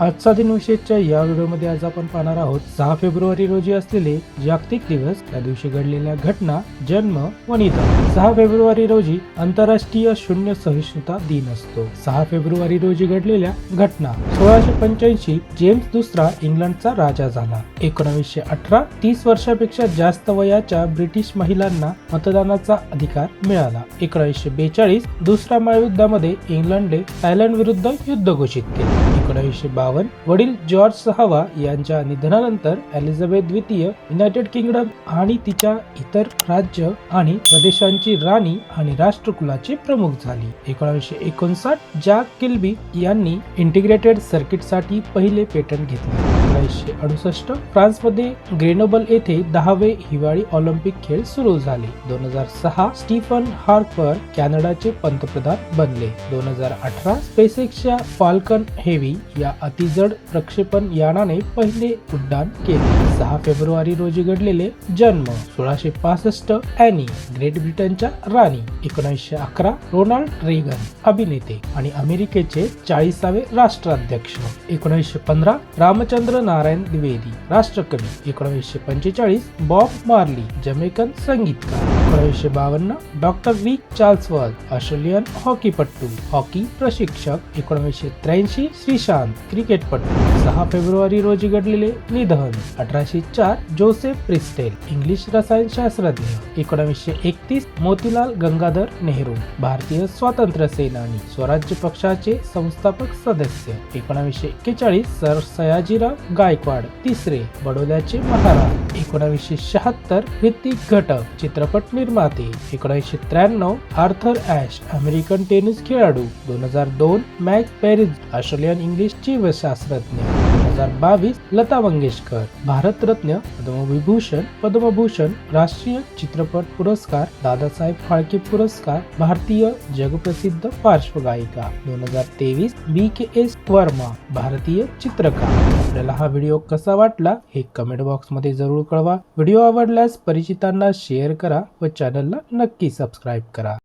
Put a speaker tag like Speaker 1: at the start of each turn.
Speaker 1: आजचा दिन विशेषच्या या व्हिडिओमध्ये आज आपण पाहणार आहोत सहा फेब्रुवारी रोजी असलेले जागतिक दिवस त्या दिवशी घडलेल्या घटना जन्म व निधन सहा फेब्रुवारी रोजी आंतरराष्ट्रीय शून्य सहिष्णुता दिन असतो. सहा फेब्रुवारी रोजी घडलेल्या घटना. सोळाशे पंच्याऐंशी जेम्स दुसरा इंग्लंडचा राजा झाला. एकोणावीसशे अठरा तीस वर्षापेक्षा जास्त वयाच्या ब्रिटिश महिलांना मतदानाचा अधिकार मिळाला. एकोणीसशे बेचाळीस दुसऱ्या महायुद्धामध्ये इंग्लंडने थायलंड विरुद्ध युद्ध घोषित केले. एकोणीसशे बावन्न वडील जॉर्ज सहावा यांच्या निधनानंतर एलिझाबेथ द्वितीय युनायटेड किंगडम आणि तिच्या इतर राज्य आणि प्रदेशांची राणी आणि राष्ट्रकुलाचे प्रमुख झाली. एकोणीसशे एकोणसाठ जॅक किल्बी यांनी इंटिग्रेटेड सर्किटसाठी पहिले पेटंट घेतले. एकोणीसशे अडुसष्ट फ्रान्समध्ये ग्रेनोबल येथे दहावे हिवाळी ऑलिम्पिक खेळ सुरू झाले. दोन हजार सहा स्टीफन हार्पर कॅनडाचे पंतप्रधान बनले. दोन हजार अठरा स्पेसेक्सच्या फाल्कन हेवी या अतिजड प्रक्षेपण यानाने पहिले उड्डाण केले. सहा फेब्रुवारी रोजी घडलेले जन्म सोळाशे पासष्ट अॅनी ग्रेट ब्रिटनच्या राणी एकोणीसशे अकरा रोनाल्ड रेगन अभिनेते आणि अमेरिकेचे चाळीसावे राष्ट्राध्यक्ष. एकोणीसशे पंधरा रामचंद्र नारायण द्विवेदी राष्ट्रकवी. एकोणीसशे पंचेचाळीस बॉब मार्ली जमेकन संगीतकार. एकोणीसशे बावन्न डॉक्टर वी चार्ल्सवर्थ ऑस्ट्रेलियन हॉकीपट्टू हॉकी प्रशिक्षक. एकोणीसशे त्र्याऐंशी श्रीशांत क्रिकेटपटू सहा फेब्रुवारी रोजी घडलेले निधन. अठराशे चार जोसेफ प्रिस्टेल इंग्लिश रसायनशास्त्रज्ञ एकोणीसशे एकतीस मोतीलाल गंगाधर नेहरू भारतीय स्वातंत्र्य सेनानी स्वराज्य पक्षाचे संस्थापक सदस्य. एकोणीसशे एक्केचाळीस सर सयाजीराव गायकवाड तिसरे बडोद्याचे महाराज. एकोणीसशे शहात्तर ऋतिक घटक चित्रपट निर्माते. एकोणीसशे त्र्याण्णव आर्थर ॲश अमेरिकन टेनिस खेळाडू. दोन हजार दोन मॅच पॅरिस ऑस्ट्रेलियन इंग्लिश शास्त्रज्ञ. दोन हजार बावीस लता मंगेशकर. भारतरत्न पद्मविभूषण पद्मभूषण राष्ट्रीय चित्रपट पुरस्कार दादासाहेब फाळके पुरस्कार भारतीय जगप्रसिद्ध पार्श्वगायिका. दोन हजार तेवीस बी के एस वर्मा भारतीय चित्रकार. आपल्याला हा व्हिडिओ कसा वाटला हे कमेंट बॉक्समध्ये जरूर कळवा. व्हिडिओ आवडल्यास परिचितांना शेअर करा व चॅनलला नक्की सबस्क्राईब करा.